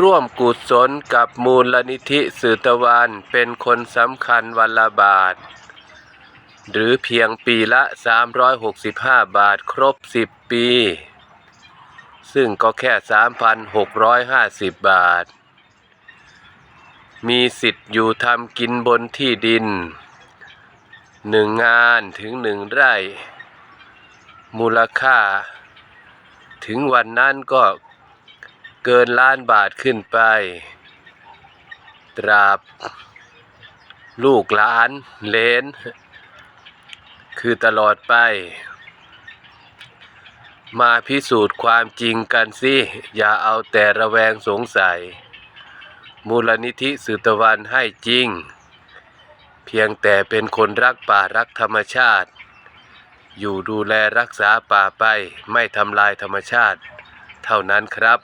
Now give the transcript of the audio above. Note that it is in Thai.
ร่วมกุศลกับมูลนิธิสือตะวันเป็นคนสำคัญวันละบาท หรือเพียงปีละ 365 บาทครบ 10 ปี ซึ่งก็แค่ 3,650 บาท มีสิทธิ์อยู่ทำกินบนที่ดินหนึ่งงานถึงหนึ่งไร่ มูลค่า ถึงวันนั้นก็ เกินล้านบาทขึ้นไป ตราบ ลูกหลานเลน คือตลอดไป มาพิสูจน์ความจริงกันสิ อย่าเอาแต่ระแวงสงสัย มูลนิธิสืตะวันให้จริง เพียงแต่เป็นคนรักป่ารักธรรมชาติ อยู่ดูแลรักษาป่าไปไม่ทำลายธรรมชาติเท่านั้นครับ